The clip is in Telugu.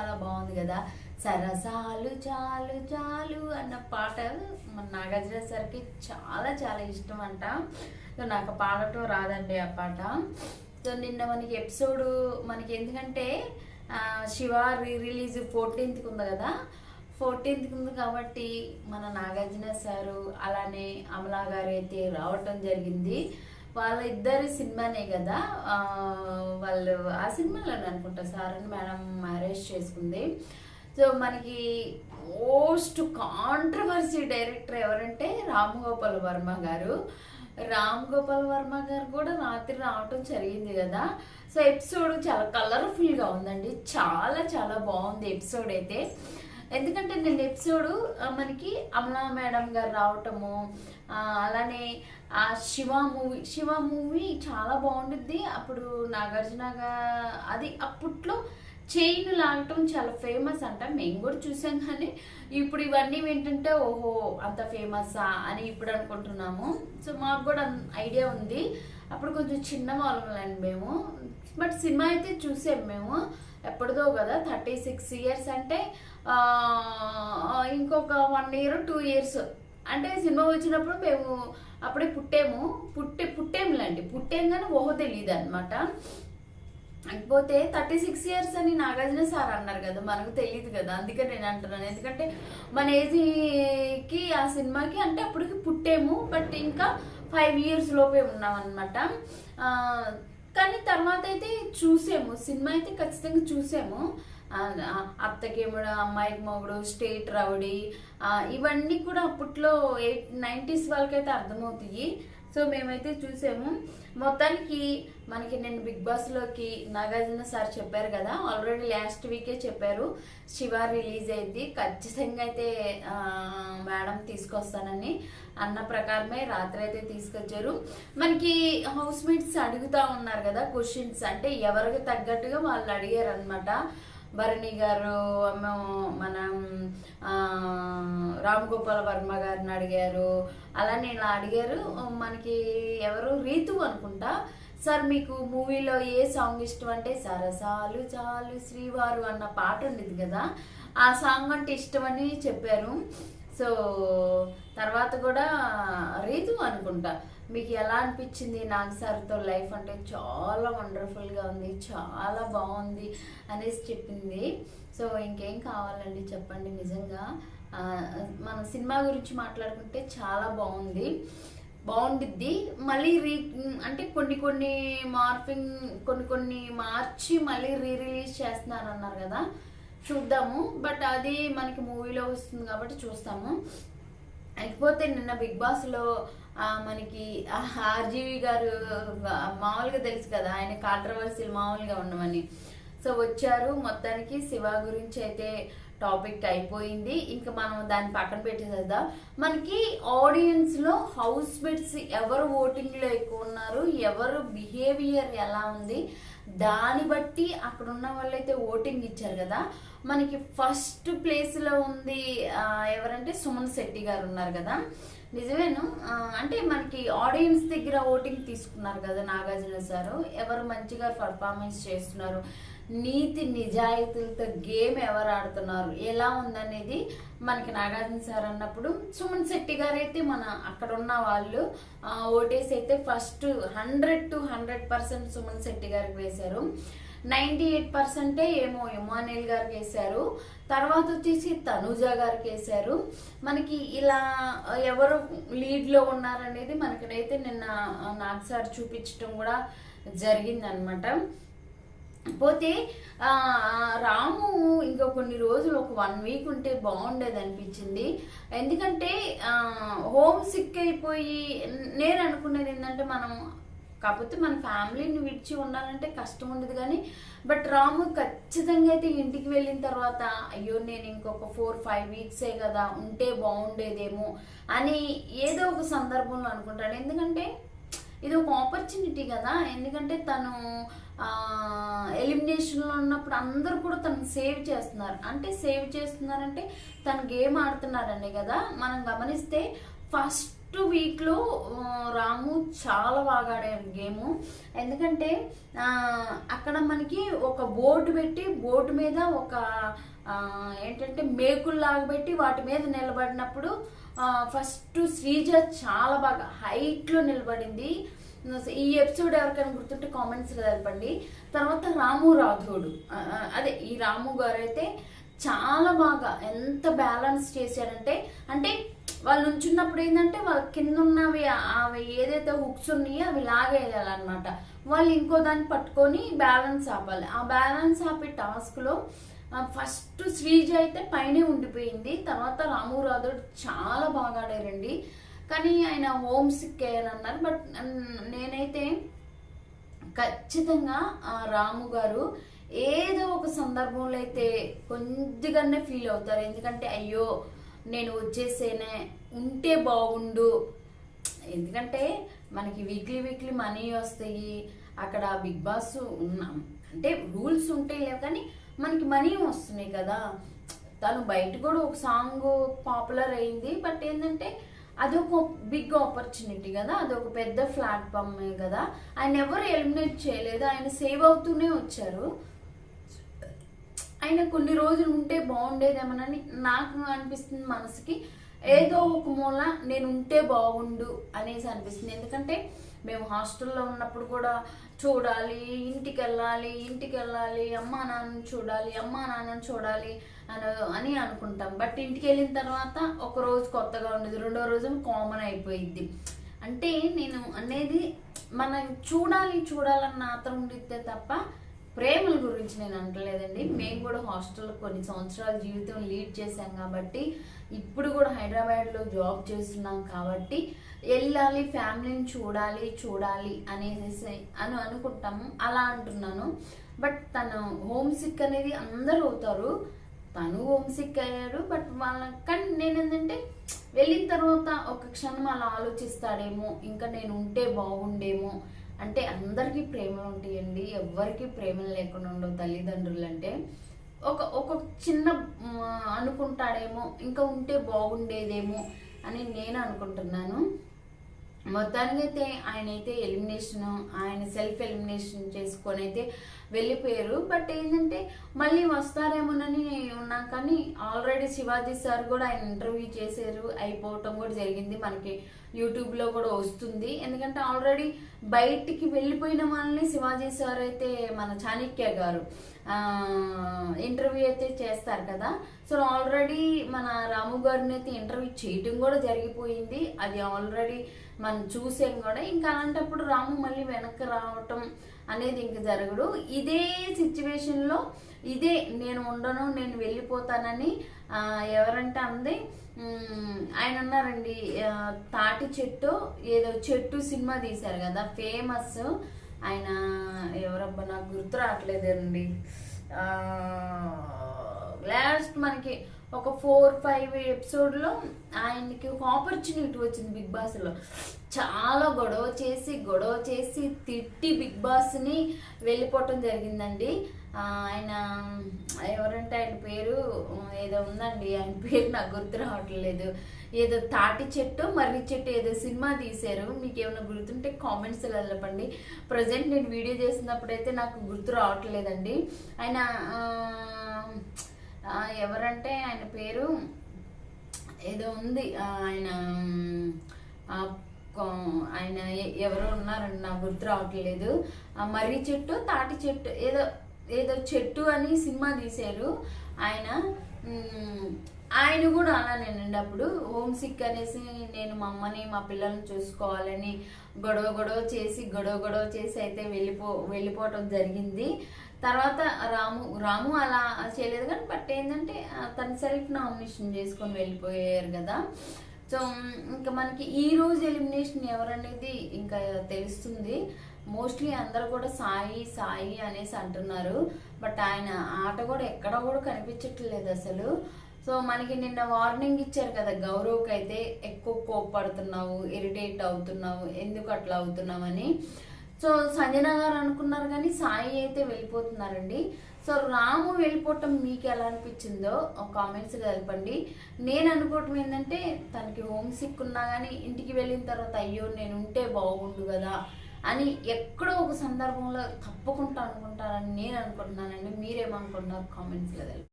చాలా బాగుంది కదా. సరసాలు చాలు చాలు అన్న పాట మన నాగార్జున సార్కి చాలా చాలా ఇష్టం అంట సో నాకు పాడటం రాదండి ఆ పాట. సో నిన్న మనకి ఎపిసోడ్ మనకి ఎందుకంటే శివ రీ రిలీజ్ ఫోర్టీన్త్కి ఉంది కదా. ఫోర్టీన్త్కి ఉంది కాబట్టి మన నాగార్జున సారు అలానే అమలా గారు అయితే రావటం జరిగింది. వాళ్ళ ఇద్దరి సినిమానే కదా వాళ్ళు ఆ సినిమాలోనే అనుకుంటా సార్ అని మేడం మ్యారేజ్ చేసుకుంది. సో మనకి మోస్ట్ కాంట్రవర్సీ డైరెక్టర్ ఎవరంటే రామ్ గోపాల్ వర్మ గారు. రామ్ గోపాల్ వర్మ గారు కూడా రాత్రి రావటం జరిగింది కదా. సో ఎపిసోడ్ చాలా కలర్ఫుల్గా ఉందండి. చాలా చాలా బాగుంది ఎపిసోడ్ అయితే. ఎందుకంటే నేను ఎపిసోడ్ మనకి అమలా మేడం గారు రావటము అలానే ఆ శివ మూవీ శివ మూవీ చాలా బాగుంటుంది అప్పుడు నాగార్జున అది అప్పట్లో చైన్ లాగటం చాలా ఫేమస్ అంట. మేము కూడా చూసాం కానీ ఇప్పుడు ఇవన్నీ ఏంటంటే ఓహో అంత ఫేమసా అని ఇప్పుడు అనుకుంటున్నాము. సో మాకు కూడా ఐడియా ఉంది. అప్పుడు కొంచెం చిన్న వాళ్ళం మేము. బట్ సినిమా అయితే చూసాం మేము. ఎప్పటిదో కదా థర్టీ సిక్స్ ఇయర్స్ అంటే ఇంకొక వన్ ఇయర్ టూ ఇయర్స్. అంటే సినిమా వచ్చినప్పుడు మేము అప్పుడే పుట్టాము. పుట్టే పుట్టేములేండి. పుట్టాం కానీ ఓహో తెలియదు అనమాట పోతే థర్టీ సిక్స్ ఇయర్స్ అని నాగార్జున సార్ అన్నారు కదా మనకు తెలియదు కదా అందుకే నేను అంటున్నాను. ఎందుకంటే మన ఏజ్కి ఆ సినిమాకి అంటే అప్పటికి పుట్టాము బట్ ఇంకా ఫైవ్ ఇయర్స్ లోపే ఉన్నాం అనమాట కానీ తర్వాత అయితే చూసాము. సినిమా అయితే ఖచ్చితంగా చూసాము. అత్తకేముడు అమ్మాయికి మొగుడు స్టేట్ రౌడీ ఇవన్నీ కూడా అప్పట్లో ఎయిట్ నైంటీస్ వాళ్ళకైతే అర్థమవుతాయి. సో మేమైతే చూసాము. మొత్తానికి మనకి నేను బిగ్ బాస్లోకి నాగార్జున సార్ చెప్పారు కదా ఆల్రెడీ లాస్ట్ వీకే చెప్పారు శివ రిలీజ్ అయింది ఖచ్చితంగా అయితే మేడం తీసుకొస్తానని అన్న ప్రకారమే రాత్రి అయితే తీసుకొచ్చారు. మనకి హౌస్ మేట్స్ అడుగుతా ఉన్నారు కదా క్వశ్చన్స్ అంటే ఎవరికి తగ్గట్టుగా వాళ్ళు అడిగారు అనమాట భరణి గారు అమ్మ మనం రామ్ గోపాల్ వర్మ గారిని అడిగారు. అలానే ఇలా అడిగారు మనకి ఎవరు? రీతు అనుకుంటా. సార్ మీకు మూవీలో ఏ సాంగ్ ఇష్టం అంటే సరసాలు చాలు శ్రీవారు అన్న పాట ఉండేది కదా ఆ సాంగ్ అంటే ఇష్టమని చెప్పారు. సో తర్వాత కూడా రీతు అనుకుంటా. మీకు ఎలా అనిపించింది నాగ్ సార్తో లైఫ్ అంటే చాలా వండర్ఫుల్గా ఉంది చాలా బాగుంది అనేసి చెప్పింది. సో ఇంకేం కావాలండి చెప్పండి నిజంగా. మన సినిమా గురించి మాట్లాడుకుంటే చాలా బాగుంది. బాగుండిద్ది. మళ్ళీ రీ అంటే కొన్ని కొన్ని మార్పింగ్ కొన్ని కొన్ని మార్చి మళ్ళీ రీ రిలీజ్ చేస్తున్నారు అన్నారు కదా. చూద్దాము. బట్ అది మనకి మూవీలో వస్తుంది కాబట్టి చూస్తాము. లేకపోతే నిన్న బిగ్ బాస్లో మనకి ఆర్జీవి గారు మామూలుగా తెలుసు కదా ఆయన కాంట్రవర్సీలు మామూలుగా ఉండమని. సో వచ్చారు. మొత్తానికి శివ గురించి అయితే టాపిక్ అయిపోయింది. ఇంకా మనం దాన్ని పక్కన పెట్టేసేద్దాం. మనకి ఆడియన్స్లో హౌస్ మేట్స్ ఎవరు ఓటింగ్లో ఎక్కువ ఉన్నారు? ఎవరు బిహేవియర్ ఎలా ఉంది? దాన్ని బట్టి అక్కడ ఉన్న వాళ్ళైతే ఓటింగ్ ఇచ్చారు కదా. మనకి ఫస్ట్ ప్లేస్లో ఉంది ఎవరంటే సుమన్ శెట్టి గారు ఉన్నారు కదా. నిజమేను? అంటే మనకి ఆడియన్స్ దగ్గర ఓటింగ్ తీసుకున్నారు కదా నాగార్జున సారు. ఎవరు మంచిగా పర్ఫార్మెన్స్ చేస్తున్నారు? నీతి నిజాయితీలతో గేమ్ ఎవరు ఆడుతున్నారు? ఎలా ఉందనేది మనకి నాగార్జున సార్ అన్నప్పుడు సుమన్ శెట్టి గారు అయితే మన అక్కడ ఉన్న వాళ్ళు ఓటేసి అయితే first hundred to hundred percent Suman Shetty గారికి వేశారు. నైంటీ ఎయిట్ పర్సెంటే ఏమో ఇమానుయల్ గారికి వేశారు. తర్వాత వచ్చేసి తనూజ గారికి వేశారు. మనకి ఇలా ఎవరు లీడ్లో ఉన్నారనేది మనకైతే నిన్న నాకు సార్ చూపించడం కూడా జరిగిందనమాట. పోతే రాము ఇంకా కొన్ని రోజులు ఒక వన్ వీక్ ఉంటే బాగుండేది అనిపించింది. ఎందుకంటే హోమ్ సిక్ అయిపోయి నేను అనుకునేది ఏంటంటే మనం కాకపోతే మన ఫ్యామిలీని విడిచి ఉండాలంటే కష్టం ఉండదు కానీ బట్ రాము ఖచ్చితంగా అయితే ఇంటికి వెళ్ళిన తర్వాత అయ్యో నేను ఇంకొక ఫోర్ ఫైవ్ వీక్సే కదా ఉంటే బాగుండేదేమో అని ఏదో ఒక సందర్భంలో అనుకుంటాడు ఎందుకంటే ఇది ఒక ఆపర్చునిటీ కదా. ఎందుకంటే తను ఎలిమినేషన్లో ఉన్నప్పుడు అందరూ కూడా తను సేవ్ చేస్తున్నారు. అంటే సేవ్ చేస్తున్నారంటే తను గేమ్ ఆడుతున్నారండి కదా. మనం గమనిస్తే ఫస్ట్ ఫస్ట్ వీక్లో రాము చాలా బాగా ఆడాడు గేమ్. ఎందుకంటే అక్కడ మనకి ఒక బోర్డు పెట్టి బోర్డు మీద ఒక ఏంటంటే మేకుల్లాగా పెట్టి వాటి మీద నిలబడినప్పుడు ఫస్ట్ శ్రీజ చాలా బాగా హైట్లో నిలబడింది. ఈ ఎపిసోడ్ ఎవరికైనా గుర్తుంటే కామెంట్స్లో తెలపండి. తర్వాత రాము రాథోడు. అదే ఈ రాము గారు అయితే చాలా బాగా ఎంత బ్యాలెన్స్ చేశారంటే అంటే వాళ్ళు నుంచున్నప్పుడు ఏంటంటే వాళ్ళ కింద ఉన్నవి అవి ఏదైతే హుక్స్ ఉన్నాయో అవి లాగేయాలన్నమాట. వాళ్ళు ఇంకో దాన్ని పట్టుకొని బ్యాలెన్స్ ఆపాలి. ఆ బ్యాలెన్స్ ఆపే టాస్క్లో ఫస్ట్ శ్రీజ అయితే పైనే ఉండిపోయింది. తర్వాత రాము రాథోడ్ చాలా బాగా ఆడారండి. కానీ ఆయన హోమ్ సిక్ అన్నారు బట్ నేనైతే ఖచ్చితంగా రాము గారు ఏదో ఒక సందర్భంలో అయితే కొద్దిగానే ఫీల్ అవుతారు. ఎందుకంటే అయ్యో నేను వచ్చేసేనే ఉంటే బాగుండు. ఎందుకంటే మనకి వీక్లీ వీక్లీ మనీ వస్తాయి అక్కడ బిగ్ బాస్ ఉన్నాం. అంటే రూల్స్ ఉంటాయి లేవు కానీ మనకి మనీ వస్తున్నాయి కదా. తను బయట కూడా ఒక సాంగ్ పాపులర్ అయింది బట్ ఏంటంటే అదొక బిగ్ ఆపర్చునిటీ కదా. అదొక పెద్ద ప్లాట్ఫామ్ కదా. ఆయన ఎవరు ఎలిమినేట్ చేయలేదు. ఆయన సేవ్ అవుతూనే వచ్చారు. ఆయన కొన్ని రోజులు ఉంటే బాగుండేదేమోనని నాకు అనిపిస్తుంది మనసుకి. ఏదో ఒక మూల నేను ఉంటే బాగుండు అనేసి అనిపిస్తుంది. ఎందుకంటే మేము హాస్టల్లో ఉన్నప్పుడు కూడా చూడాలి ఇంటికి వెళ్ళాలి ఇంటికి వెళ్ళాలి అమ్మా నాన్నని చూడాలి అమ్మా నాన్నని చూడాలి అని అని అనుకుంటాం. బట్ ఇంటికి వెళ్ళిన తర్వాత ఒక రోజు కొత్తగా ఉండేది రెండో రోజు కామన్ అయిపోయింది అంటే నేను అనేది మనం చూడాలి చూడాలన్న ఆత్రం ఉండితే తప్ప ప్రేమల గురించి నేను అంటలేదండి. మేము కూడా హాస్టల్లో కొన్ని సంవత్సరాల జీవితం లీడ్ చేశాం కాబట్టి ఇప్పుడు కూడా హైదరాబాద్లో జాబ్ చేస్తున్నాం కాబట్టి వెళ్ళాలి ఫ్యామిలీని చూడాలి చూడాలి అనేసి అని అనుకుంటాము. అలా అంటున్నాను. బట్ తను హోమ్ సిక్ అనేది అందరూ అవుతారు. తను హోమ్ సిక్ అయ్యాడు. బట్ వాళ్ళ కానీ నేను ఏంటంటే వెళ్ళిన తర్వాత ఒక క్షణం అలా ఆలోచిస్తాడేమో ఇంకా నేను ఉంటే బాగుండేమో అంటే అందరికీ ప్రేమ ఉంటాయండి. ఎవ్వరికి ప్రేమ లేకుండా ఉండవు తల్లిదండ్రులు అంటే ఒక ఒక చిన్న అనుకుంటాడేమో ఇంకా ఉంటే బాగుండేదేమో అని నేను అనుకుంటున్నాను. మొత్తానికి అయితే ఆయన అయితే ఎలిమినేషన్ ఆయన సెల్ఫ్ ఎలిమినేషన్ చేసుకొని అయితే వెళ్ళిపోయారు. బట్ ఏంటంటే మళ్ళీ వస్తారేమోనని కానీ ఆల్రెడీ శివాజీ సార్ కూడా ఆయన ఇంటర్వ్యూ చేశారు అయిపోవటం కూడా జరిగింది మనకి యూట్యూబ్లో కూడా వస్తుంది. ఎందుకంటే ఆల్రెడీ బయటికి వెళ్ళిపోయిన వాళ్ళని శివాజీ సార్ అయితే మన చాణక్య గారు. ఇంటర్వ్యూ అయితే చేస్తారు కదా. సో ఆల్రెడీ మన రాము గారిని అయితే ఇంటర్వ్యూ చేయటం కూడా జరిగిపోయింది. అది ఆల్రెడీ మనం చూసాం కూడా. ఇంకా అలాంటప్పుడు రాము మళ్ళీ వెనక్కి రావటం అనేది ఇంక జరగడు. ఇదే సిచ్యువేషన్లో ఇదే నేను ఉండను నేను వెళ్ళిపోతానని ఎవరంటే అంది ఆయన ఉన్నారండి. తాటి చెట్టు ఏదో చెట్టు సినిమా తీశారు కదా ఫేమస్ ఆయన ఎవరబ్బా నాకు గుర్తు రావట్లేదండి. లాస్ట్ మనకి ఒక ఫోర్ ఫైవ్ ఎపిసోడ్లో ఆయనకి ఒక ఆపర్చునిటీ వచ్చింది బిగ్ బాస్లో. చాలా గొడవ చేసి గొడవ చేసి తిట్టి బిగ్ బాస్ని వెళ్ళిపోవటం జరిగిందండి. ఆయన ఎవరంటే ఆయన పేరు ఏదో ఉందండి ఆయన పేరు నాకు గుర్తు రావట్లేదు. ఏదో తాటి చెట్టు మర్రి చెట్టు ఏదో సినిమా తీశారు. మీకు ఏమైనా గుర్తుంటే కామెంట్స్ వెళ్ళపండి. ప్రజెంట్ నేను వీడియో చేసినప్పుడైతే నాకు గుర్తు రావట్లేదండి. ఆయన ఎవరంటే ఆయన పేరు ఏదో ఉంది. ఆయన ఆయన ఎవరో ఉన్నారండి నాకు గుర్తు రావట్లేదు. ఆ మర్రి చెట్టు తాటి చెట్టు ఏదో ఏదో చెట్టు అని సినిమా తీశారు. ఆయన ఆయన కూడా అలానేనండి అప్పుడు. హోమ్ సిక్ అనేసి నేను మా అమ్మని మా పిల్లల్ని చూసుకోవాలని గొడవ గొడవ చేసి గొడవ గొడవ చేసి అయితే వెళ్ళిపో వెళ్ళిపోవటం జరిగింది. తర్వాత రాము రాము అలా చేయలేదు కానీ బట్ ఏంటంటే తన సెల్ఫ్ నామినేషన్ చేసుకొని వెళ్ళిపోయారు కదా. సో ఇంకా మనకి ఈ రోజు ఎలిమినేషన్ ఎవరనేది ఇంకా తెలుస్తుంది. మోస్ట్లీ అందరు కూడా సాయి సాయి అనేసి అంటున్నారు. బట్ ఆయన ఆట కూడా ఎక్కడ కూడా కనిపించట్లేదు అసలు. సో మనకి నిన్న వార్నింగ్ ఇచ్చారు కదా గౌరవ్కి అయితే ఎక్కువ కోప్పడుతున్నావు ఇరిటేట్ అవుతున్నావు ఎందుకు అట్లా అవుతున్నావు అని. సో సంజన గారు అనుకున్నారు కానీ సాయి అయితే వెళ్ళిపోతున్నారండి. సో రాము వెళ్ళిపోవటం మీకు ఎలా అనిపించిందో కామెంట్స్ తెలపండి. నేను అనుకోవటం ఏంటంటే తనకి హోమ్ సిక్ ఉన్నా కానీ ఇంటికి వెళ్ళిన తర్వాత అయ్యో నేను ఉంటే బాగుండు కదా అని ఎక్కడో ఒక సందర్భంలో తప్పకుండా అనుకుంటారని నేను అనుకుంటున్నానండి. మీరేమనుకుంటున్నారు? కామెంట్స్లో తెలపండి.